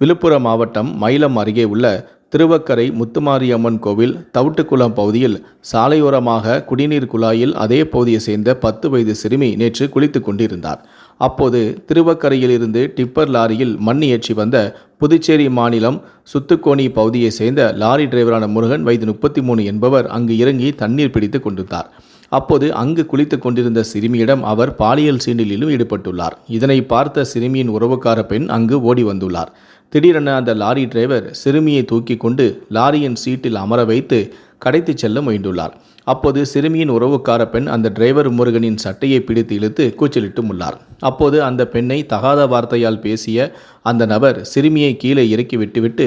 விழுப்புரம் மாவட்டம் மயிலம் அருகே உள்ள திருவக்கரை முத்துமாரியம்மன் கோவில் தவிட்டுக்குளம் பகுதியில் சாலையோரமாக குடிநீர் குழாயில் அதே பகுதியை சேர்ந்த பத்து வயது சிறுமி நேற்று குளித்து கொண்டிருந்தார். அப்போது திருவக்கரையிலிருந்து டிப்பர் லாரியில் மண் ஏற்றி வந்த புதுச்சேரி மாநிலம் சுத்துக்கோணி பகுதியை சேர்ந்த லாரி டிரைவரான முருகன் வயது முப்பத்தி மூணு என்பவர் அங்கு இறங்கி தண்ணீர் பிடித்து கொண்டிருந்தார். அப்போது அங்கு குளித்துக் கொண்டிருந்த சிறுமியிடம் அவர் பாலியல் சீண்டலிலும் ஈடுபட்டுள்ளார். இதனை பார்த்த சிறுமியின் உறவுக்கார பெண் அங்கு ஓடி வந்துள்ளார். திடீரென அந்த லாரி டிரைவர் சிறுமியை தூக்கி கொண்டு லாரியின் சீட்டில் அமர வைத்து கடைத்துச் செல்ல முயன்றுள்ளார். அப்போது சிறுமியின் உறவுக்கார பெண் அந்த டிரைவர் முருகனின் சட்டையை பிடித்து இழுத்து கூச்சலிட்டும் உள்ளார் அப்போது அந்த பெண்ணை தகாத வார்த்தையால் பேசிய அந்த நபர் சிறுமியை கீழே இறக்கி விட்டுவிட்டு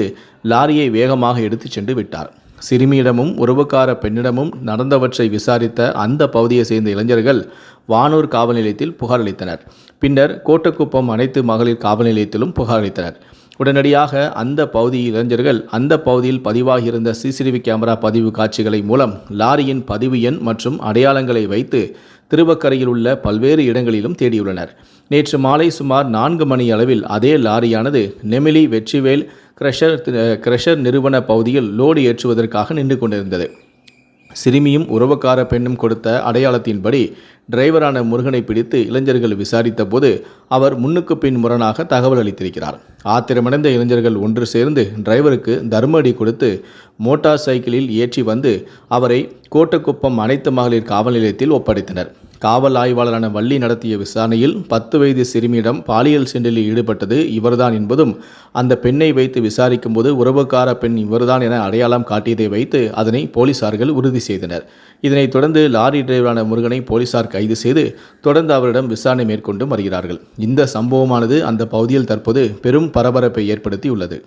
லாரியை வேகமாக எடுத்துச் சென்று விட்டார். சிறுமியிடமும் உறவுக்கார பெண்ணிடமும் நடந்தவற்றை விசாரித்த அந்த பகுதியை சேர்ந்த இளைஞர்கள் வானூர் காவல் நிலையத்தில் புகார் அளித்தனர். பின்னர் கோட்டக்குப்பம் அனைத்து மகளிர் காவல் நிலையத்திலும் புகார் அளித்தனர். உடனடியாக அந்த பகுதி இளைஞர்கள் அந்த பகுதியில் பதிவாகியிருந்த சிசிடிவி கேமரா பதிவு காட்சிகளை மூலம் லாரியின் பதிவு எண் மற்றும் அடையாளங்களை வைத்து திருவக்கரையில் உள்ள பல்வேறு இடங்களிலும் தேடியுள்ளனர். நேற்று மாலை சுமார் நான்கு மணி அளவில் அதே லாரியானது நெமிலி வெற்றிவேல் கிரஷர் கிரஷர் நிறுவன பகுதியில் லோடு ஏற்றுவதற்காக நின்று கொண்டிருந்தது. சிறுமியும் உறவுக்கார பெண்ணும் கொடுத்த அடையாளத்தின்படி டிரைவரான முருகனை பிடித்து இளைஞர்கள் விசாரித்த போது அவர் முன்னுக்கு பின் முரணாக தகவல் அளித்திருக்கிறார். ஆத்திரமடைந்த இளைஞர்கள் ஒன்று சேர்ந்து டிரைவருக்கு தர்ம அடி கொடுத்து மோட்டார் சைக்கிளில் ஏற்றி வந்து அவரை கோட்டக்குப்பம் அனைத்து மகளிர் காவல் நிலையத்தில் ஒப்படைத்தனர். காவல் ஆய்வாளரான வள்ளி நடத்திய விசாரணையில் பத்து வயது சிறுமியிடம் பாலியல் சீண்டலில் ஈடுபட்டது இவர்தான் என்பதும் அந்த பெண்ணை வைத்து விசாரிக்கும் போது உறவுக்கார பெண் இவர்தான் என அடையாளம் காட்டியதை வைத்து அதனை போலீசார்கள் உறுதி செய்தனர். இதனைத் தொடர்ந்து லாரி டிரைவரான முருகனை போலீசார் கைது செய்து தொடர்ந்து அவரிடம் விசாரணை மேற்கொண்டு வருகிறார்கள். இந்த சம்பவமானது அந்த பகுதியில் தற்போது பெரும் பரபரப்பை ஏற்படுத்தியுள்ளது.